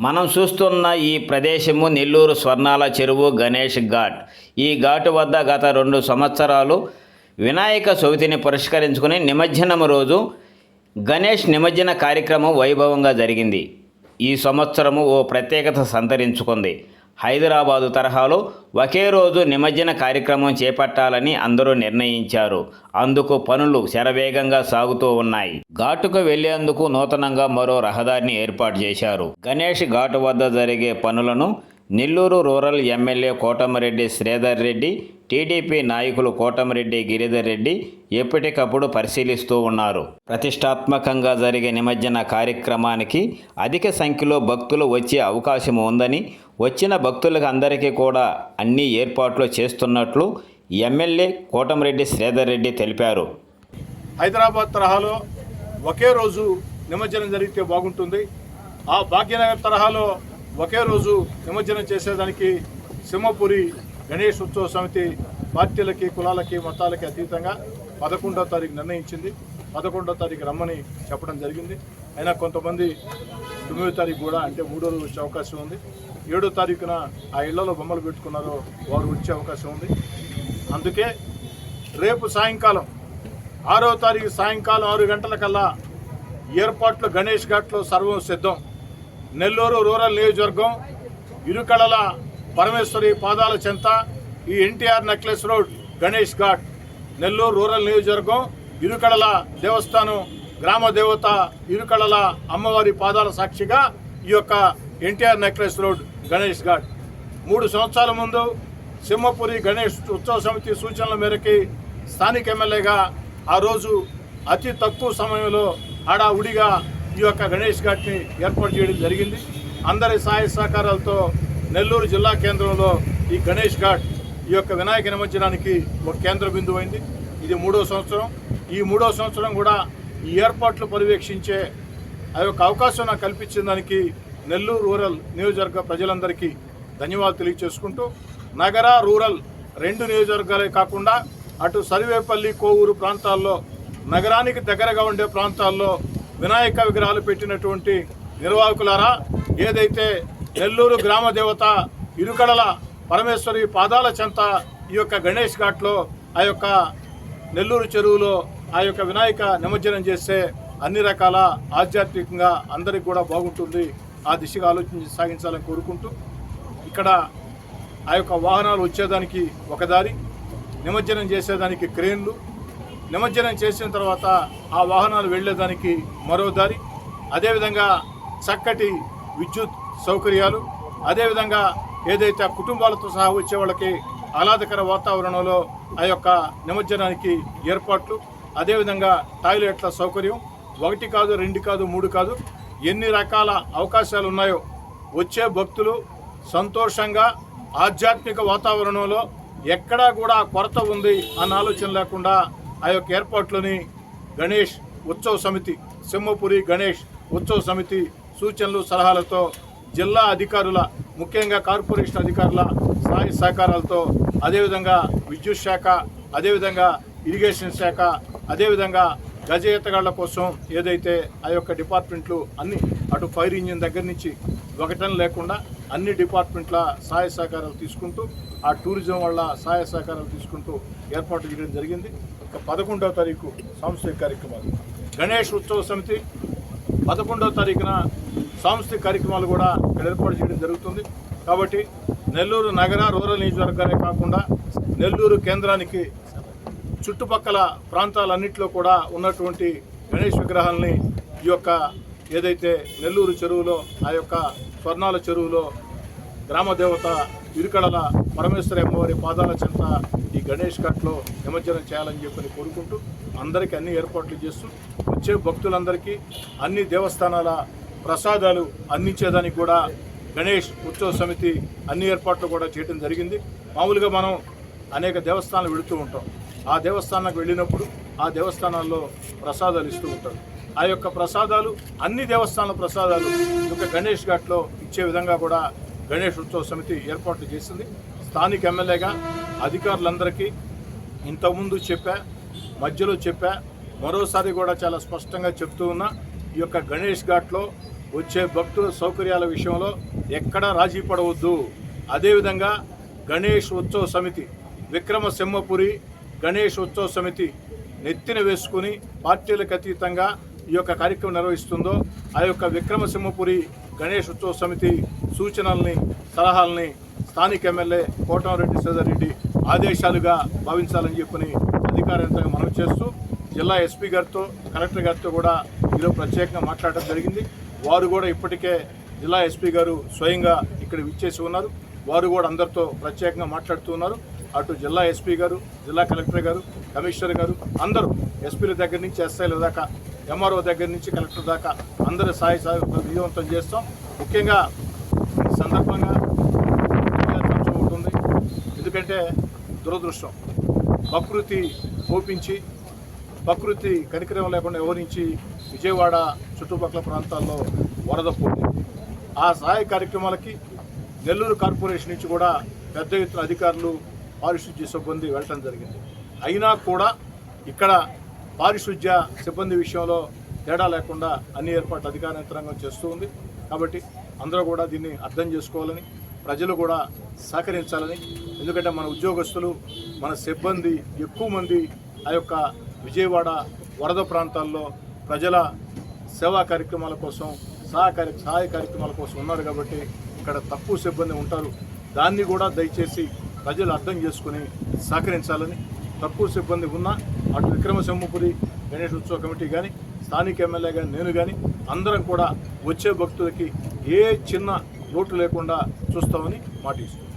మనం చూస్తున్న ఈ ప్రదేశము నెల్లూరు స్వర్ణాల చెరువు గణేష్ ఘాట్. ఈ ఘాటు వద్ద గత రెండు సంవత్సరాలు వినాయక చవితిని పురస్కరించుకుని నిమజ్జనం రోజు గణేష్ నిమజ్జన కార్యక్రమం వైభవంగా జరిగింది. ఈ సంవత్సరము ఓ ప్రత్యేకత సంతరించుకుంది. హైదరాబాదు తరహాలో ఒకే రోజు నిమజ్జన కార్యక్రమం చేపట్టాలని అందరూ నిర్ణయించారు. అందుకు పనులు శరవేగంగా సాగుతూ ఉన్నాయి. ఘాటుకు వెళ్ళేందుకు నూతనంగా మరో రహదారిని ఏర్పాటు చేశారు. గణేష్ ఘాటు వద్ద జరిగే పనులను Nellore rural MLA Kotamreddy Sridhar Reddy TDP నాయకులు కోటమిరెడ్డి గిరిధర్ రెడ్డి ఎప్పటికప్పుడు పరిశీలిస్తూ ఉన్నారు. ప్రతిష్టాత్మకంగా జరిగే నిమజ్జన కార్యక్రమానికి అధిక సంఖ్యలో భక్తులు వచ్చే అవకాశం ఉందని వచ్చిన భక్తులకు అందరికీ కూడా అన్ని ఏర్పాట్లు చేస్తున్నట్లు ఎమ్మెల్యే కోటమిరెడ్డి శ్రీధర్ రెడ్డి తెలిపారు. హైదరాబాద్ తరహాలో ఒకే రోజు నిమజ్జనం జరిగితే బాగుంటుంది. ఆ భాగ్యనగర్ తరహాలో ఒకే రోజు నిమజ్జనం చేసేదానికి సింహపురి గణేష్ ఉత్సవ సమితి పార్టీలకి కులాలకి మతాలకి అతీతంగా పదకొండో తారీఖు నిర్ణయించింది. పదకొండో తారీఖు రమ్మని చెప్పడం జరిగింది. అయినా కొంతమంది తొమ్మిదో తారీఖు కూడా అంటే మూడో రోజు వచ్చే అవకాశం ఉంది. ఏడో తారీఖున ఆ ఇళ్ళలో బొమ్మలు పెట్టుకున్నారో వారు వచ్చే అవకాశం ఉంది. అందుకే రేపు సాయంకాలం ఆరో తారీఖు సాయంకాలం ఆరు గంటలకల్లా ఏర్పాట్లు గణేష్ ఘాట్లో సర్వం సిద్ధం. నెల్లూరు రూరల్ నియోజకవర్గం ఇరుకళల పరమేశ్వరి పాదాల చెంత ఈ NTR necklace road Ganesh Ghat Nellore rural నియోజకవర్గం ఇరుకళల దేవస్థానం గ్రామ దేవత ఇరుకళల అమ్మవారి పాదాల సాక్షిగా ఈ యొక్క NTR necklace road Ganesh Ghat. మూడు సంవత్సరాల ముందు సింహపురి గణేష్ ఉత్సవ సమితి సూచనల మేరకి స్థానిక ఎమ్మెల్యేగా ఆ రోజు అతి తక్కువ సమయంలో హడావుడిగా ఈ యొక్క గణేష్ ఘాట్ని ఏర్పాటు చేయడం జరిగింది. అందరి సహాయ సహకారాలతో నెల్లూరు జిల్లా కేంద్రంలో ఈ గణేష్ ఘాట్ ఈ యొక్క వినాయక నిమజ్జనానికి ఒక కేంద్ర బిందువు అయింది. ఇది మూడో సంవత్సరం. ఈ మూడో సంవత్సరం కూడా ఈ ఏర్పాట్లు పర్యవేక్షించే ఆ యొక్క అవకాశం నాకు కల్పించిన దానికి నెల్లూరు రూరల్ నియోజకవర్గ ప్రజలందరికీ ధన్యవాదాలు తెలియజేసుకుంటూ నగర రూరల్ రెండు నియోజకవర్గాలే కాకుండా అటు సర్వేపల్లి కోవూరు ప్రాంతాల్లో నగరానికి దగ్గరగా ఉండే ప్రాంతాల్లో వినాయక విగ్రహాలు పెట్టినటువంటి నిర్వాహకులారా ఏదైతే నెల్లూరు గ్రామ దేవత ఇరుకడల పరమేశ్వరి పాదాల చెంత ఈ యొక్క గణేష్ ఘాట్లో ఆ యొక్క నెల్లూరు చెరువులో ఆ యొక్క వినాయక నిమజ్జనం చేస్తే అన్ని రకాల ఆధ్యాత్మికంగా అందరికి కూడా బాగుంటుంది. ఆ దిశగా ఆలోచించి సాగించాలని కోరుకుంటూ ఇక్కడ ఆ యొక్క వాహనాలు వచ్చేదానికి ఒక దారి నిమజ్జనం చేసేదానికి క్రేన్లు నిమజ్జనం చేసిన తర్వాత ఆ వాహనాలు వెళ్ళేదానికి మరో దారి. అదేవిధంగా చక్కటి విద్యుత్ సౌకర్యాలు అదేవిధంగా ఏదైతే ఆ కుటుంబాలతో సహా వచ్చే వాళ్ళకి ఆహ్లాదకర వాతావరణంలో ఆ యొక్క నిమజ్జనానికి ఏర్పాట్లు అదేవిధంగా టాయిలెట్ల సౌకర్యం ఒకటి కాదు రెండు కాదు మూడు కాదు ఎన్ని రకాల అవకాశాలు ఉన్నాయో వచ్చే భక్తులు సంతోషంగా ఆధ్యాత్మిక వాతావరణంలో ఎక్కడా కూడా కొరత ఉంది అన్న ఆలోచన లేకుండా ఆ యొక్క ఏర్పాట్లని గణేష్ ఉత్సవ సమితి సింహపురి గణేష్ ఉత్సవ సమితి సూచనలు సలహాలతో జిల్లా అధికారుల ముఖ్యంగా కార్పొరేషన్ అధికారుల సహాయ సహకారాలతో అదేవిధంగా విద్యుత్ శాఖ అదేవిధంగా ఇరిగేషన్ శాఖ అదేవిధంగా గజ ఈతగాళ్ళ కోసం ఏదైతే ఆ యొక్క డిపార్ట్మెంట్లు అన్ని అటు ఫైర్ ఇంజిన్ దగ్గర నుంచి ఒకటని లేకుండా అన్ని డిపార్ట్మెంట్ల సహాయ సహకారాలు తీసుకుంటూ ఆ టూరిజం వల్ల సహాయ సహకారాలు తీసుకుంటూ ఏర్పాటు చేయడం జరిగింది. ఇక పదకొండవ తారీఖు సాంస్కృతిక కార్యక్రమాలు. గణేష్ ఉత్సవ సమితి పదకొండవ తారీఖున సాంస్కృతిక కార్యక్రమాలు కూడా ఇక్కడ ఏర్పాటు చేయడం జరుగుతుంది. కాబట్టి నెల్లూరు నగర రూరల్ నియోజకవర్గాలే కాకుండా నెల్లూరు కేంద్రానికి చుట్టుపక్కల ప్రాంతాలన్నింటిలో కూడా ఉన్నటువంటి గణేష్ విగ్రహాలని ఈ యొక్క ఏదైతే నెల్లూరు చెరువులో ఆ యొక్క స్వర్ణాల చెరువులో గ్రామదేవత ఇరుకడల పరమేశ్వర అమ్మవారి పాదాల చెంత ఈ గణేష్ ఘాట్లో నిమజ్జనం చేయాలని చెప్పని కోరుకుంటూ అందరికీ అన్ని ఏర్పాట్లు చేస్తూ వచ్చే భక్తులందరికీ అన్ని దేవస్థానాల ప్రసాదాలు అందించేదానికి కూడా గణేష్ ఉత్సవ సమితి అన్ని ఏర్పాట్లు కూడా చేయడం జరిగింది. మామూలుగా మనం అనేక దేవస్థానాలు వెళుతూ ఉంటాం. ఆ దేవస్థానాలకు వెళ్ళినప్పుడు ఆ దేవస్థానాల్లో ప్రసాదాలు ఇస్తూ ఉంటారు. ఆ యొక్క ప్రసాదాలు అన్ని దేవస్థానాల ప్రసాదాలు ఈ యొక్క గణేష్ ఘాట్లో ఇచ్చే విధంగా కూడా గణేష్ ఉత్సవ సమితి ఏర్పాట్లు చేసింది. స్థానిక ఎమ్మెల్యేగా అధికారులందరికీ ఇంతకుముందు చెప్పా మధ్యలో చెప్పా మరోసారి కూడా చాలా స్పష్టంగా చెప్తూ ఉన్నా ఈ యొక్క గణేష్ ఘాట్లో వచ్చే భక్తుల సౌకర్యాల విషయంలో ఎక్కడా రాజీ పడవద్దు. అదేవిధంగా గణేష్ ఉత్సవ సమితి విక్రమ సింహపురి గణేష్ ఉత్సవ సమితి నెత్తిన వేసుకుని పార్టీలకు అతీతంగా ఈ యొక్క కార్యక్రమం నిర్వహిస్తుందో ఆ యొక్క విక్రమసింహపురి గణేష్ ఉత్సవ సమితి సూచనల్ని సలహాలని స్థానిక ఎమ్మెల్యే కోటంరెడ్డి రెడ్డి ఆదేశాలుగా భావించాలని చెప్పని అధికారంగా మనం చేస్తూ జిల్లా ఎస్పీ గారితో కలెక్టర్ గారితో కూడా ఈరోజు ప్రత్యేకంగా మాట్లాడడం జరిగింది. వారు కూడా ఇప్పటికే జిల్లా ఎస్పీ గారు స్వయంగా ఇక్కడ విచ్చేసి ఉన్నారు. వారు కూడా అందరితో ప్రత్యేకంగా మాట్లాడుతూ ఉన్నారు. అటు జిల్లా ఎస్పీ గారు జిల్లా కలెక్టర్ గారు కమిషనర్ గారు అందరూ ఎస్పీల దగ్గర నుంచి ఎస్ఐల దాకా ఎంఆర్ఓ దగ్గర నుంచి కలెక్టర్ దాకా అందరి సాయ విజయవంతం చేస్తాం. ముఖ్యంగా సందర్భంగా ఉంటుంది. ఎందుకంటే దురదృష్టం. ప్రకృతి కోపించి ప్రకృతి కనికరం లేకుండా ఎవరించి విజయవాడ చుట్టుపక్కల ప్రాంతాల్లో వరద పోయింది. ఆ సహాయ కార్యక్రమాలకి నెల్లూరు కార్పొరేషన్ నుంచి కూడా పెద్ద ఎత్తున అధికారులు పారిశుద్ధ్య సిబ్బంది వెళ్ళటం జరిగింది. అయినా కూడా ఇక్కడ పారిశుద్ధ్య సిబ్బంది విషయంలో తేడా లేకుండా అన్ని ఏర్పాట్లు అధికార యంత్రాంగం చేస్తూ ఉంది. కాబట్టి అందరూ కూడా దీన్ని అర్థం చేసుకోవాలని ప్రజలు కూడా సహకరించాలని. ఎందుకంటే మన ఉద్యోగస్తులు మన సిబ్బంది ఎక్కువ మంది ఆ యొక్క విజయవాడ వరద ప్రాంతాల్లో ప్రజల సేవా కార్యక్రమాల కోసం సహకార్య సహాయ కార్యక్రమాల కోసం ఉన్నారు కాబట్టి ఇక్కడ తక్కువ సిబ్బంది ఉంటారు. దాన్ని కూడా దయచేసి ప్రజలు అర్థం చేసుకుని సహకరించాలని తక్కువ సిబ్బంది ఉన్నా అటు విక్రమసింహపురి గణేష్ ఉత్సవ కమిటీ కానీ స్థానిక ఎమ్మెల్యే కానీ నేను కానీ అందరం కూడా వచ్చే భక్తులకి ఏ చిన్న లోటు లేకుండా చూస్తామని మాటిస్తున్నాం